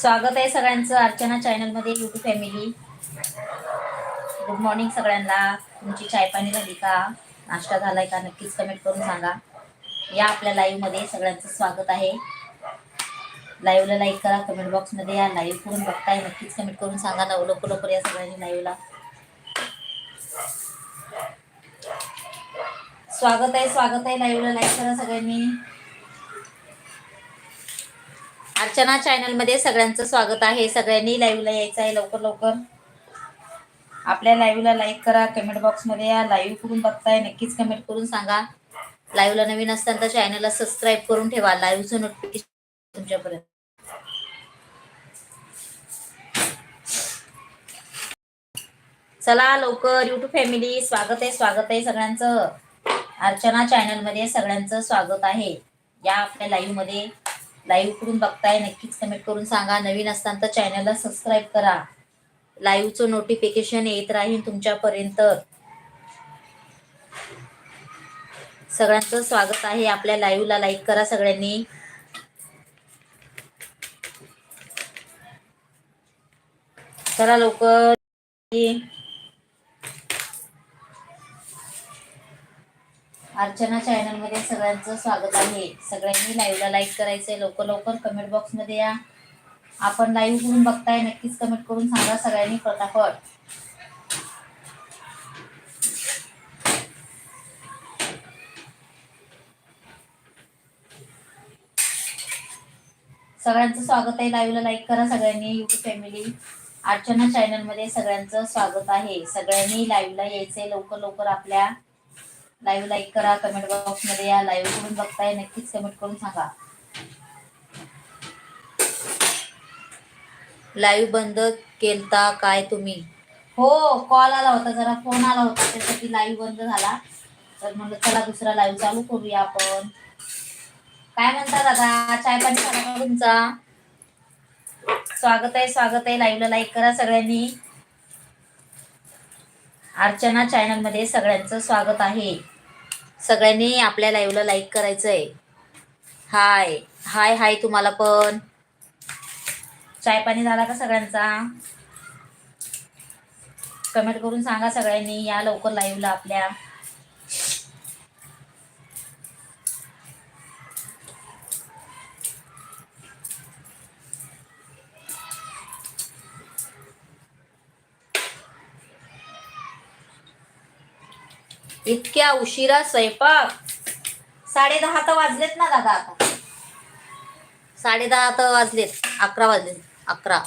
स्वागत आहे सगळ्यांचं. अर्चना चॅनलमध्ये युट्यूब फॅमिली गुड मॉर्निंग सगळ्यांना. तुमची चाय पाणी झाली का? नाश्ता झालाय का? नक्कीच कमेंट करून सांगा. या आपल्या लाईव्हमध्ये सगळ्यांचं स्वागत आहे. लाईव्हला लाईक करा कमेंट बॉक्समध्ये या. लाईव्ह करून बघताय नक्कीच कमेंट करून सांगा. ना लवकर लवकर या सगळ्यांनी लाईव्हला स्वागत आहे स्वागत आहे. लाईव्हला लाईक करा सगळ्यांनी. अर्चना चॅनलमध्ये सगळ्यांचं स्वागत आहे. सगळ्यांनी लाईव्हला यायचं आहे लवकर लवकर. आपल्या लाईव्हला लाईक करा कमेंट बॉक्समध्ये या. लाईव्ह करून बघताय नक्कीच कमेंट करून सांगा. लाईव्हला नवीन असताना चॅनलला सबस्क्राईब करून ठेवा. लाईव्हचं नोटिफिकेशन तुमच्यापर्यंत. चला लवकर युट्यूब फॅमिली स्वागत आहे स्वागत आहे सगळ्यांचं. अर्चना चॅनलमध्ये सगळ्यांचं स्वागत आहे. या आपल्या लाईव्हमध्ये लाईव्ह करून बघताय नक्कीच कमेंट करून सांगा. नवीन असताना तर चॅनलला सबस्क्राईब करा. लाईव्हचं नोटिफिकेशन येत राहील तुमच्यापर्यंत. सगळ्यांचं स्वागत आहे. आपल्या लाईव्हला लाईक करा सगळ्यांनी. चला लवकर. अर्चना चॅनलमध्ये सगळ्यांचं स्वागत आहे. सगळ्यांनी लाईव्हला लाईक करायचंय. लवकर लवकर कमेंट बॉक्समध्ये या. आपण लाईव्ह करून बघताय नक्कीच कमेंट करून सांगा सगळ्यांनी फटाफट. सगळ्यांचं स्वागत आहे. लाईव्हला लाईक करा सगळ्यांनी. युट्यूब फॅमिली अर्चना चॅनलमध्ये सगळ्यांचं स्वागत आहे. सगळ्यांनी लाईव्हला यायचंय. लवकर लवकर आपल्या लाईव्ह लाईक करा कमेंट बॉक्समध्ये या. लाईव्ह करून बघताय नक्कीच कमेंट करून सांगा. लाईव्ह बंद केलता काय तुम्ही? हो कॉल आला होता. जरा फोन आला होता. त्यासाठी लाईव्ह बंद झाला. तर म्हणलं चला दुसरा लाईव्ह चालू करूया आपण. काय म्हणता दादा? चाय पाणी झाला का तुमचा? स्वागत आहे स्वागत आहे. लाईव्हला लाईक करा सगळ्यांनी. अर्चना चॅनलमध्ये सगळ्यांचं स्वागत आहे. सगळ्यांनी आपल्या लाईव्हला लाईक करायचं आहे हाय हाय हाय तुम्हाला पण. चाय पाणी झाला का सगळ्यांचा? कमेंट करून सांगा सगळ्यांनी या लवकर लाईव्हला आपल्या. इतक्या उशिरा स्वयंपाक. साडे दहा तर वाजलेत ना दादा आता. साडे दहा तर वाजलेत अकरा वाजलेत अकरा.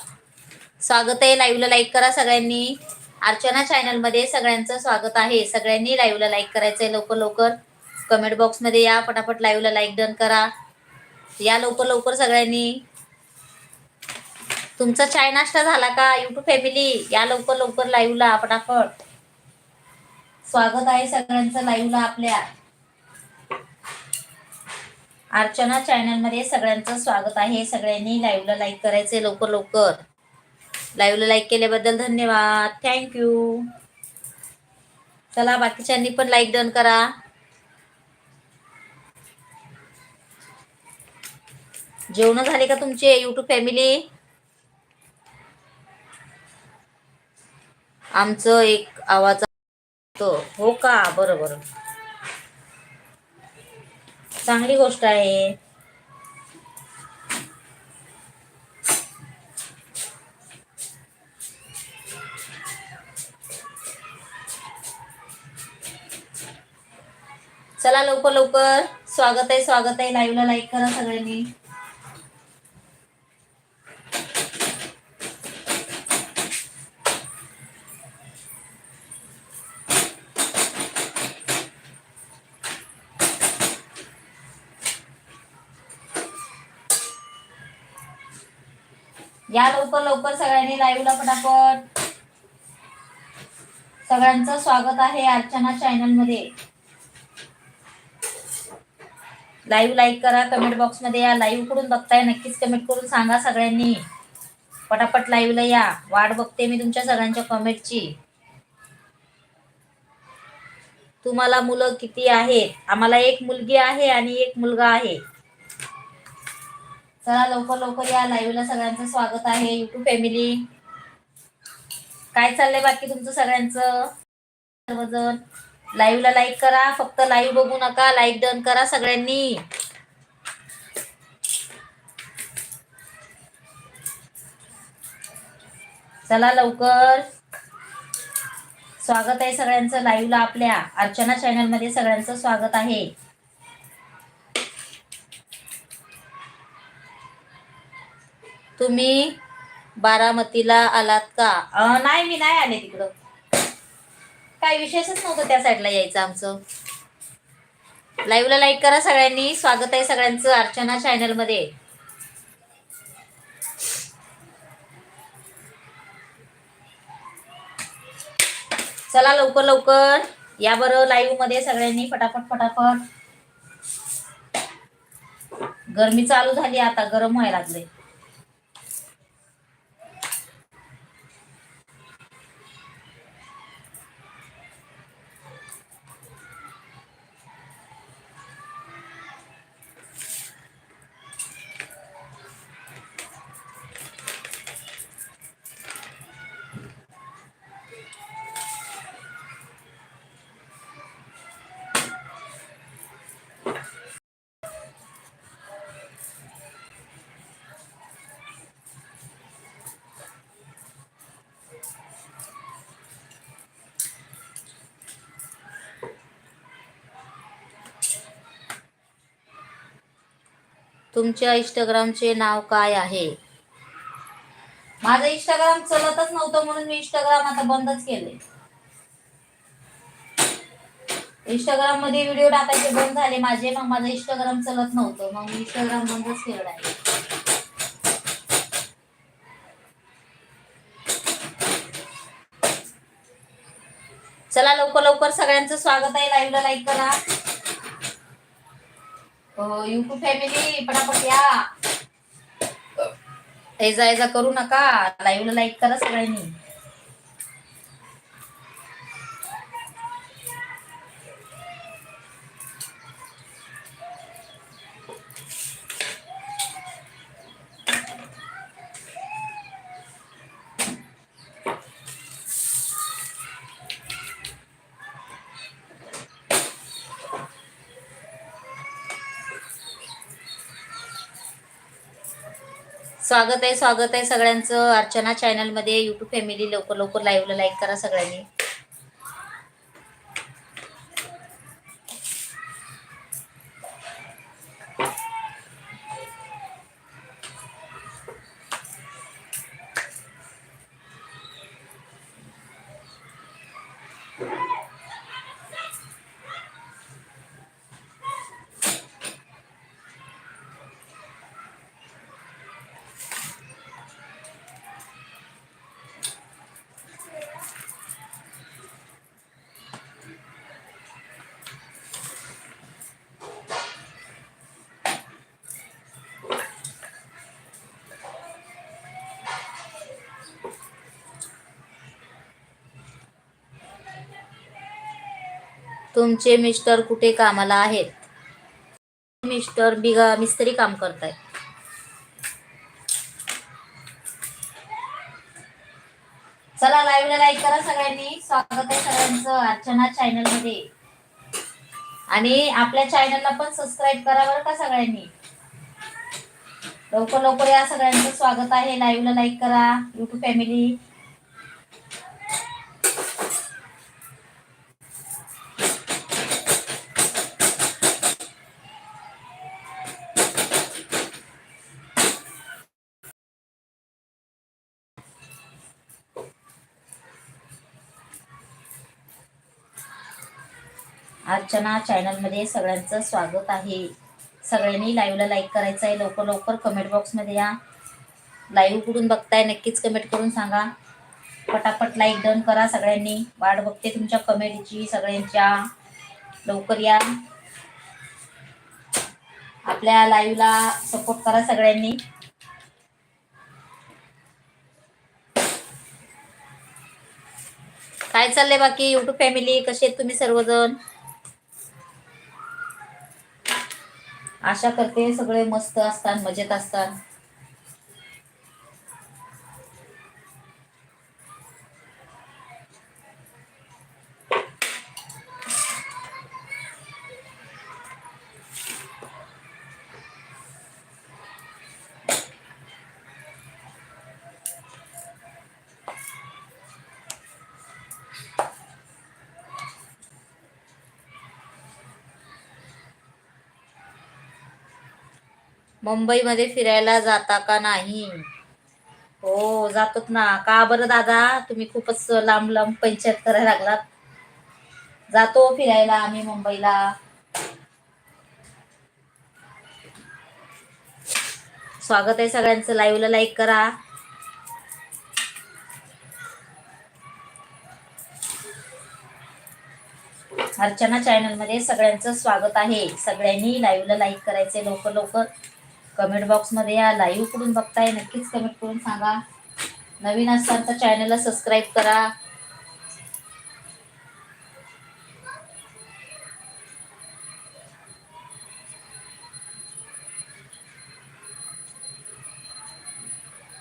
स्वागत आहे लाईव्हला लाईक करा सगळ्यांनी. अर्चना चॅनलमध्ये सगळ्यांचं स्वागत आहे. सगळ्यांनी लाईव्हला लाईक करायचंय लवकर लवकर. कमेंट बॉक्समध्ये या पटापट लाईव्हला लाईक डन करा. या लवकर लवकर सगळ्यांनी. तुमचा चाय नाश्ता झाला का? युट्यूब फॅमिली या लवकर लवकर लाईव्हला पटापट. स्वागत आहे सगळ्यांचं लाईव्हला आपल्या अर्चना चॅनलमध्ये सगळ्यांचं स्वागत आहे. सगळ्यांनी लाईव्हला लाईक करायचे लवकर लवकर. लाईव्हला लाईक केल्याबद्दल धन्यवाद. थँक्यू चला बाकीच्यांनी पण लाईक डन करा. जेवण झाले का तुमचे युट्यूब फॅमिली आमचं एक आवाज का बरं बरं चांगली गोष्ट आहे. चला लवकर लवकर. स्वागत आहे स्वागत आहे. लाईव्हला लाईक करा सगळ्यांनी. या लवकर लवकर सगळ्यांनी लाईव्हला पटापट. सगळ्यांचं स्वागत आहे अर्चना चॅनलमध्ये. लाईव्ह लाईक करा कमेंट बॉक्समध्ये या. लाईव्हकडून बघताय नक्कीच कमेंट करून सांगा सगळ्यांनी. पटापट लाईव्हला या. वाट बघते मी तुमच्या सगळ्यांच्या कमेंटची तुम्हाला मुलं किती आहेत? आम्हाला एक मुलगी आहे आणि एक मुलगा आहे. चला लवकर लवकर या. लाईव्हला सगळ्यांचं स्वागत आहे. युट्यूब फॅमिली काय चाललंय बाकी तुमचं सगळ्यांचं? सर्वजण. लाईव्हला लाईक करा. फक्त लाईव्ह बघू नका. लाईक डन करा सगळ्यांनी. चला लवकर. स्वागत आहे सगळ्यांचं. लाईव्हला आपल्या अर्चना चॅनलमध्ये सगळ्यांचं स्वागत आहे. तुम्ही बारामतीला आलात का? नाही मी नाही आले तिकडं. काय विशेषच नव्हतं त्या साईडला यायचं आमचं. लाईव्हला लाईक करा सगळ्यांनी. स्वागत आहे सगळ्यांचं अर्चना चॅनलमध्ये. चला लवकर लवकर. या बरं लाईव्हमध्ये सगळ्यांनी फटाफट फटाफट गरमी चालू झाली आता गरम व्हायला लागले तुमच्या इंस्टाग्रामचे नाव काय आहे? माझं इंस्टाग्राम चलतच नव्हतं म्हणून मी इंस्टाग्राम आता बंदच केले इंस्टाग्राममध्ये व्हिडिओ टाकायचे बंद झाले. माझे मग माझं इंस्टाग्राम चलत नव्हतं. मग मी इंस्टाग्राम बंदच केलं आहे. चला लवकर लवकर सगळ्यांचं स्वागत आहे. लाईव्हला लाईक करा. युट्यूब फॅमिली पटापट या. ऐजा ऐजा करू नका. लाईव्हला लाईक करा सगळ्यांनी. स्वागत आहे स्वागत आहे सगळ्यांचं. अर्चना चॅनलमध्ये यूट्यूब युट्यूब फॅमिली लवकर लवकर लाईव्हला लाईक करा सगळ्यांनी. तुमचे मिस्टर कुठे कामाला आहेत? मिस्टर बिगा मिस्त्री काम करताय चला लाईव्हला लाईक करा सगळ्यांनी. स्वागत आहे सगळ्यांचं अर्चना चॅनलमध्ये आणि आपल्या चॅनलला पण सबस्क्राईब करा बरं का सगळ्यांनी. लवकर लवकर या सगळ्यांचं स्वागत आहे. लाईव्हला लाईक करा. युट्यूब फॅमिली अर्चना चॅनलमध्ये सगळ्यांचं स्वागत आहे. सगळ्यांनी लाईव्हला लाईक करायचं आहे लवकर लवकर कमेंट बॉक्समध्ये या. लाईव्ह कुठून बघताय नक्कीच कमेंट करून सांगा. पटापट लाईक डन करा सगळ्यांनी. वाट बघते तुमच्या कमेंटची सगळ्यांच्या. लवकर या. आपल्या लाईव्हला सपोर्ट करा सगळ्यांनी. काय चाललंय बाकी? युट्यूब फॅमिली कसे आहेत तुम्ही सर्वजण? आशा करते सगळे मस्त असतात मजेत असतात. मुंबईमध्ये फिरायला जाता का नाही? हो जातोत ना. का बरं दादा? तुम्ही खूपच लांब लांब पंचायत करायला लागलात. जातो फिरायला आम्ही मुंबईला. स्वागत आहे सगळ्यांचं. लाईव्हला लाईक करा. अर्चना चॅनलमध्ये सगळ्यांचं स्वागत आहे. सगळ्यांनी लाईव्हला लाईक करायचे. लवकर लवकर. कमेंट बॉक्समध्ये या लाईव्हकडून बघताय नक्कीच कमेंट करून सांगा. नवीन असाल तर चॅनलला सबस्क्राईब करा.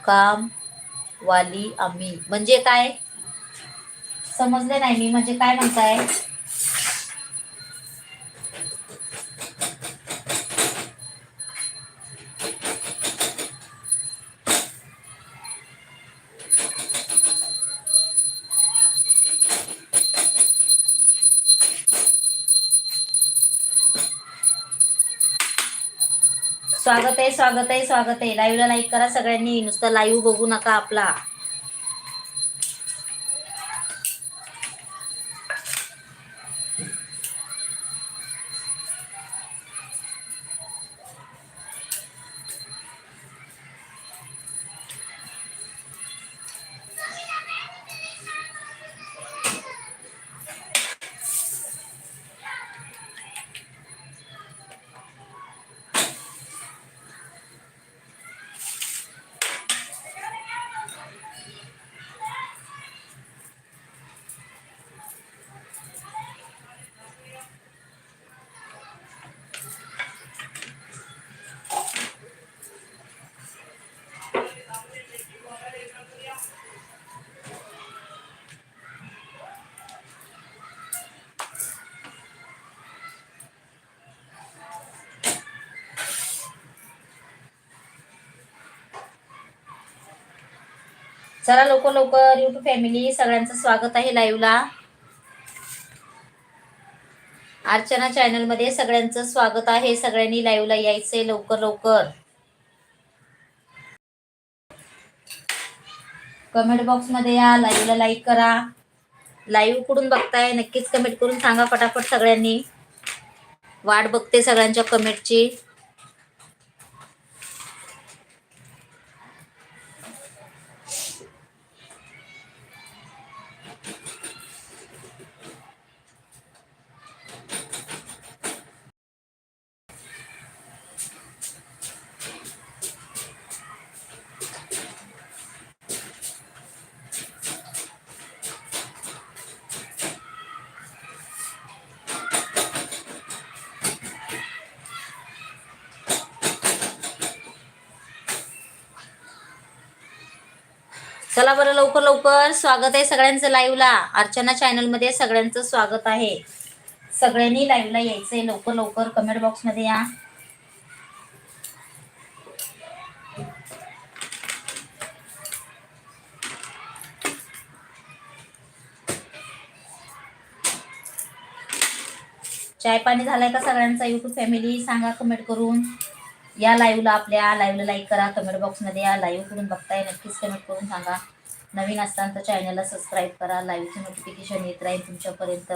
काम वाली आम्ही. म्हणजे काय? समजले नाही मी. म्हणजे काय म्हणताय? स्वागत आहे स्वागत आहे स्वागत आहे. लाईव्हला लाईक करा सगळ्यांनी. नुसतं लाईव्ह बघू नका आपला. चला लवकर लवकर युट्यूब फॅमिली सगळ्यांचं स्वागत आहे लाईव्हला अर्चना चॅनलमध्ये सगळ्यांचं स्वागत आहे. सगळ्यांनी लाईव्हला यायचंय लवकर लवकर. कमेंट बॉक्समध्ये या लाईव्हला लाईक करा. लाईव्ह कुठून बघताय नक्कीच कमेंट करून सांगा फटाफट सगळ्यांनी. वाट बघते सगळ्यांच्या कमेंटची चला बरं लवकर लवकर. स्वागत आहे सगळ्यांचं लाईव्हला अर्चना चॅनलमध्ये सगळ्यांचं स्वागत आहे. सगळ्यांनी लाईव्हला यायचंय. लवकर लवकर कमेंट बॉक्समध्ये या. चाय पाणी झालाय का सगळ्यांचा? युट्यूब फॅमिली सांगा कमेंट करून. या लाईव्हला आपल्या लाईव्हला लाईक करा. कमेंट बॉक्समध्ये या लाईव्ह करून बघताय. नक्कीच कमेंट करून सांगा. नवीन असताना तर चॅनलला सबस्क्राईब करा. लाईव्हचे नोटिफिकेशन येत राहील तुमच्यापर्यंत.